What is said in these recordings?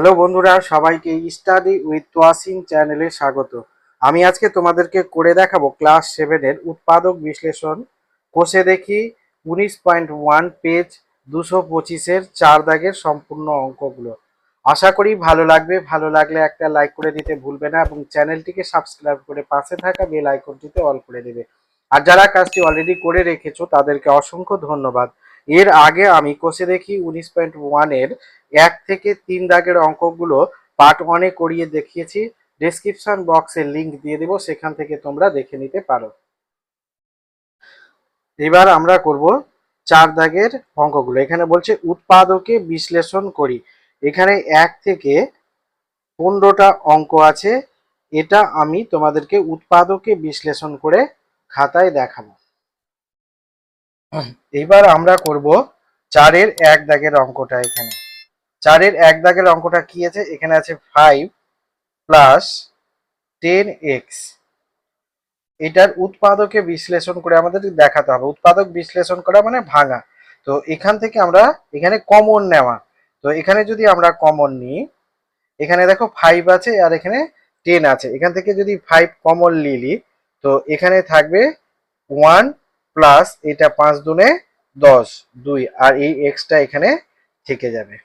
Hello বন্ধুরা, সবাইকে study with Toyasin চ্যানেলে স্বাগত। আমি আজকে তোমাদেরকে করে দেখাবো ক্লাস সেভেনের উৎপাদক বিশ্লেষণ। কোষে দেখি উনিশ পয়েন্ট ওয়ান পেজ দুশো পঁচিশের চার দাগের সম্পূর্ণ অঙ্কগুলো। আশা করি ভালো লাগবে, ভালো লাগলে একটা লাইক করে দিতে ভুলবে না এবং চ্যানেলটিকে সাবস্ক্রাইব করে পাশে থাকা বেল আইকনটিতে অল করে দেবে। আর যারা কাজটি অলরেডি করে রেখেছো, তাদেরকে অসংখ্য ধন্যবাদ। এর আগে আমি কোষে দেখি উনিশ পয়েন্ট ওয়ানের এক থেকে তিন দাগের অঙ্কগুলো পার্ট ওয়ানে করিয়ে দেখিয়েছি। ডেসক্রিপশন বক্সে লিংক দিয়ে দেবো, সেখান থেকে তোমরা দেখে নিতে পারো। এবার আমরা করব চার দাগের অঙ্কগুলো। এখানে বলছে উৎপাদকে বিশ্লেষণ করি। এখানে এক থেকে পনেরোটা অঙ্ক আছে। এটা আমি তোমাদেরকে উৎপাদকে বিশ্লেষণ করে খাতায় দেখাবো। এবার আমরা করব চারের এক দাগের অঙ্কটা এখানে। চারের এক দাগের অঙ্কটা কি আছে? এখানে আছে ফাইভ প্লাস টেন এক্স এটার উৎপাদকে বিশ্লেষণ করে আমাদের দেখাতে হবে। উৎপাদক বিশ্লেষণ করা মানে ভাঙা। তো এখান থেকে আমরা এখানে কমন নেওয়া। তো এখানে যদি আমরা কমন নিই, এখানে দেখো ফাইভ আছে আর এখানে টেন আছে। এখান থেকে যদি ফাইভ কমন লিলি তো এখানে থাকবে ওয়ান প্লাস এটা পাঁচ দুনে দশ, দুই, আর এই এক্সটা এখানে থেকে যাবে।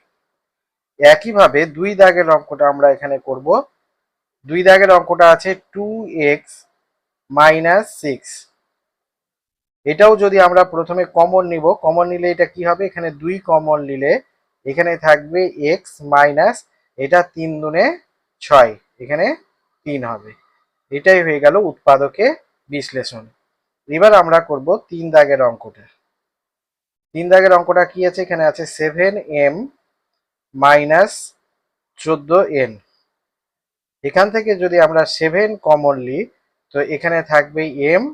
একইভাবে দুই দাগের অঙ্কটা আমরা এখানে করব। দুই দাগের অঙ্কটা আছে টু এক্স মাইনাস সিক্স এটাও যদি আমরা প্রথমে কমন নিব কমন নিলে এটা কি হবে? এখানে দুই কমন নিলে এখানে থাকবে এক্স মাইনাস এটা তিন দুনে ছয়, এখানে তিন হবে। এটাই হয়ে গেল উৎপাদকে বিশ্লেষণ। এবার আমরা করব তিন দাগের অঙ্কটা। তিন দাগের অঙ্কটা কি আছে? এখানে আছে সেভেন এম মাইনাস চোদ্দ এন এখান থেকে যদি আমরা সেভেন কমন নিই তো এখানে থাকবে এম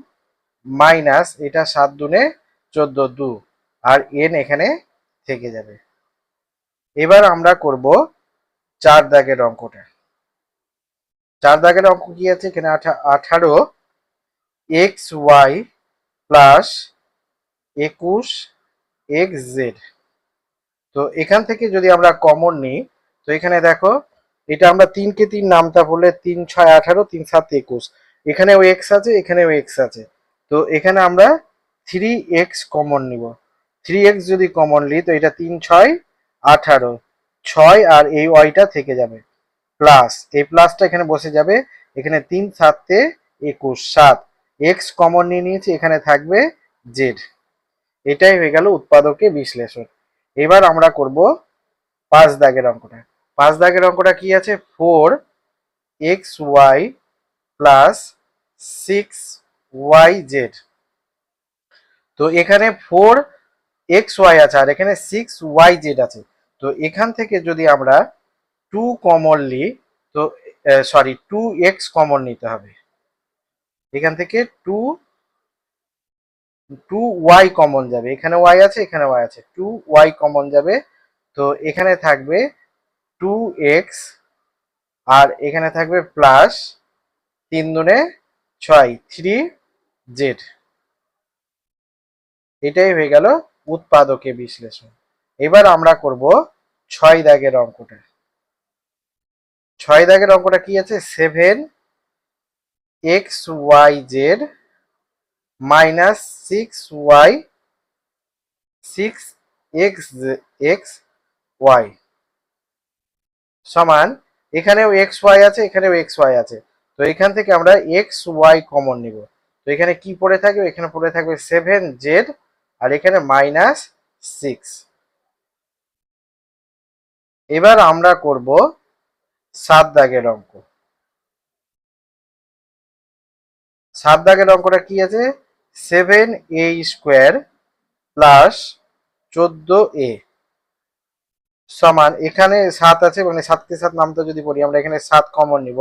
মাইনাস এটা সাত দুনে চোদ্দ দু, আর এন এখানে থেকে যাবে। এবার আমরা করব চার দাগের অঙ্কটা। চার দাগের অঙ্ক কি আছে? এখানে আঠারো এক্স ওয়াই প্লাস একুশ এক্স জেড তো এখান থেকে যদি আমরা কমন নিই, তো এখানে দেখো, এটা আমরা তিনকে তিন নামতা বললে তিন ছয় আঠারো, তিন সাত একুশ। এখানেও এক্স আছে, এখানেও এক্স আছে। তো এখানে আমরা থ্রি এক্স কমন নিব। থ্রি এক্স যদি কমন নিই, তো এটা তিন ছয় আঠারো। ছয় আর এই ওয়াইটা থেকে যাবে। প্লাস এই প্লাসটা এখানে বসে যাবে। এখানে তিন সাতে একুশ, সাত। এক্স কমন নিয়ে নিয়েছি, এখানে থাকবে জেড এটাই হয়ে গেল উৎপাদকে বিশ্লেষণ। এবার আমরা করব পাঁচ দাগের অঙ্কটা। পাঁচ দাগের অঙ্কটা কি আছে? Four X Y plus six Y Z তো এখানে ফোর এক্স ওয়াই আছে আর এখানে সিক্স ওয়াই জেড আছে। তো এখান থেকে যদি আমরা টু কমন নিই তো সরি টু এক্স কমন নিতে হবে। এখান থেকে টু টু ওয়াই কমন যাবে। এখানে ওয়াই আছে, এখানে ওয়াই আছে। টু ওয়াই কমন যাবে। তো এখানে থাকবে টু এক্স আর এখানে থাকবে প্লাস তিন দুনে ছয় থ্রি জেড এটাই হয়ে গেল উৎপাদকে বিশ্লেষণ। এবার আমরা করব ছয় দাগের অঙ্কটা। ছয় দাগের অঙ্কটা কি আছে? Seven X Y Z minus six Y six X X Y সমান, এখানেও এক্স ওয়াই আছে, এখানেও এক্স ওয়াই আছে। তো এখান থেকে আমরা এক্স ওয়াই কমন নিব। তো এখানে কি পড়ে থাকবে? এখানে পড়ে থাকবে সেভেন জেড আর এখানে মাইনাস সিক্স এবার আমরা করব সাত দাগের অঙ্ক। সাত দাগের অঙ্কটা কি আছে? সেভেন এ স্কোয়ার প্লাস চোদ্দ এ সমান, এখানে সাত আছে মানে সাতকে সাত নামটা যদি পড়ি, আমরা এখানে সাত কমন নিব।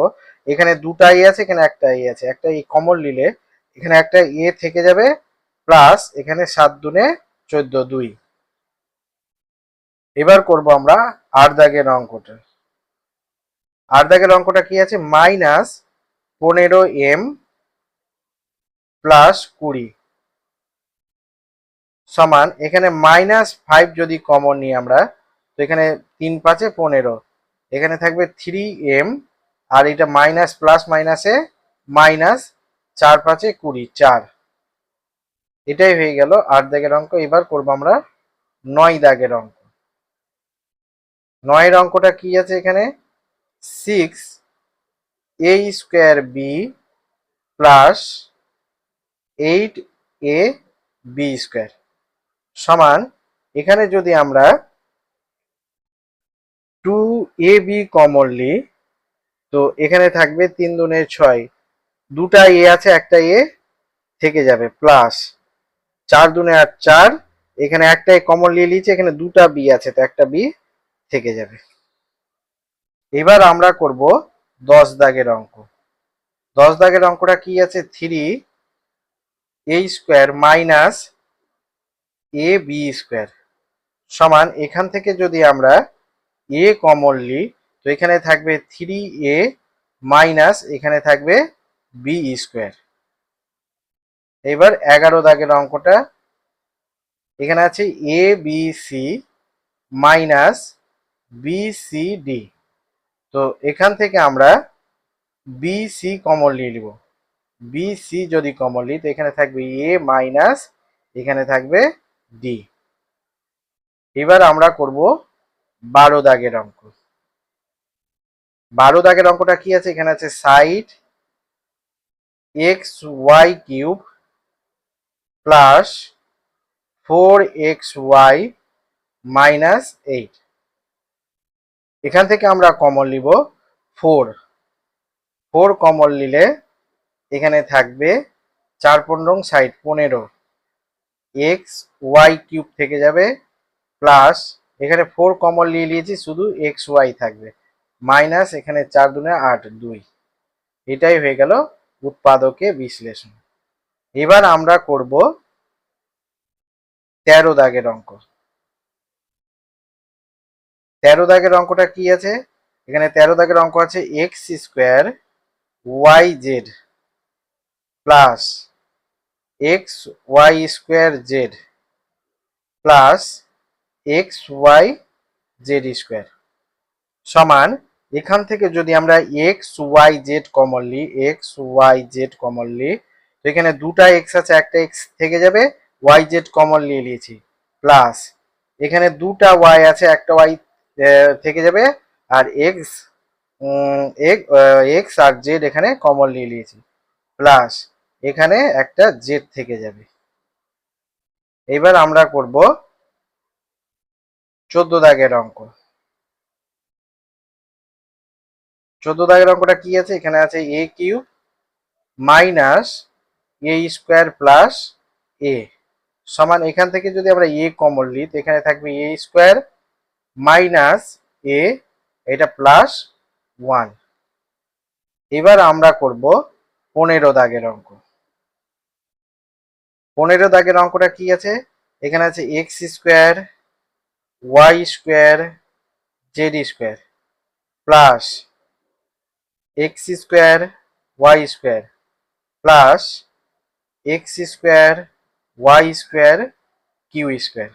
এখানে দুটা এ আছে, এখানে একটা এ আছে। একটা এ কমন নিলে, এখানে একটা এ থেকে যাবে প্লাস এখানে সাত দুনে চোদ্দ দুই। এবার করব আমরা আট দাগের অঙ্কটা। আট দাগের অঙ্কটা কি আছে? মাইনাস পনেরো এম প্লাস কুড়ি। সমান, এখানে মাইনাস ফাইভ যদি কমন নিই আমরা, তো এখানে তিন পাঁচে পনেরো। এখানে থাকবে থ্রি এম আর এটা মাইনাস প্লাস মাইনাসে মাইনাস চার পাঁচে কুড়ি, চার। এটাই হয়ে গেল আট দাগের অঙ্ক, এবার করব আমরা নয় দাগের অঙ্ক। নয়ের অঙ্কটা কি আছে এখানে? Six A square B plus eight A B square. সমান, এখানে যদি আমরা টু এ বি কমনলি তো এখানে থাকবে তিন দুনে ছয়। দুটা এ আছে, একটা এ থেকে যাবে প্লাস চার দুনে আট, চার। এখানে একটাই কমন নিয়ে নিয়েছে এখানে দুটা বি আছে, তো একটা বি থেকে যাবে। এবার আমরা করব দশ দাগের অঙ্ক। দশ দাগের অঙ্কটা কি আছে? Three A square minus A B square সমান এখান থেকে যদি আমরা এ কমন নিই তো এখানে থাকবে থ্রি এ মাইনাস এখানে থাকবে বি স্কোয়ার এবার এগারো দাগের অঙ্কটা, এখানে আছে A B C minus B C D তো এখান থেকে আমরা বি সি কমন নিয়ে নিব বি সি যদি কমন নিই তো এখানে থাকবে এ মাইনাস এখানে থাকবে ডি এবার আমরা করব বারো দাগের অঙ্ক। বারো দাগের অঙ্কটা কি আছে? এখানে আছে side X Y cube plus four X Y minus eight এখান থেকে আমরা কমন নিব ফোর ফোর কমন নিলে এখানে থাকবে চার পনেরো সাইড পনেরো। এক্স ওয়াই কিউব থেকে যাবে প্লাস এখানে ফোর কমন নিয়ে নিয়েছি, শুধু এক্স ওয়াই থাকবে। মাইনাস এখানে চার দুনে আট, দুই। এটাই হয়ে গেল উৎপাদকে বিশ্লেষণ। এবার আমরা করব তেরো দাগের অঙ্ক। তেরো দাগের অঙ্কটা কি আছে? এখানে তেরো দাগের অঙ্ক আছে X square Y Z plus X Y square Z plus X Y Z square সমান এখান থেকে যদি আমরা এক্স ওয়াই জেড কমনলি এক্স ওয়াই জেড কমনলি এখানে দুটা এক্স আছে, একটা এক্স থেকে যাবে, ওয়াই জেড কমন নিয়ে নিয়েছি। প্লাস এখানে দুটা ওয়াই আছে, একটা ওয়াই থেকে যাবে, আর এক্স এক্স আর জেড এখানে কমন নিয়ে নিয়েছি। প্লাস এখানে একটা জেড থেকে যাবে। এবার আমরা করব চোদ্দ দাগের অঙ্ক। চোদ্দ দাগের অঙ্কটা কি আছে? এখানে আছে A Q minus A square plus A সমান এখান থেকে যদি আমরা এ কমন তো এখানে থাকবে এ স্কোয়ার মাইনাস এ এটা প্লাস ওয়ান। এবার আমরা করব পনেরো দাগের অঙ্ক। পনেরো দাগের অঙ্কটা কি আছে? এখানে আছে X square Y square Z square plus X square Y square plus X square Y square Q square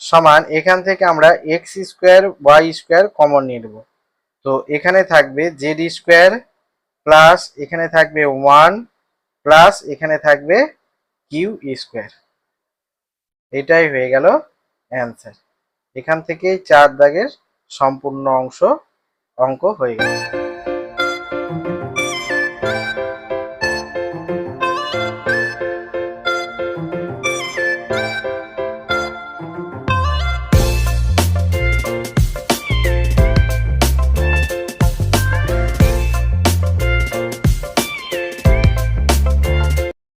সমান এখান থেকে আমরা X square Y square common নিয়ে নেব। তো এখানে থাকবে জেড স্কোয়ার প্লাস এখানে থাকবে ওয়ান প্লাস এখানে থাকবে কিউ স্কোয়ার। এটাই হয়ে গেল অ্যান্সার। এখান থেকে চার দাগের সম্পূর্ণ অংশ, অঙ্ক হয়ে গেল।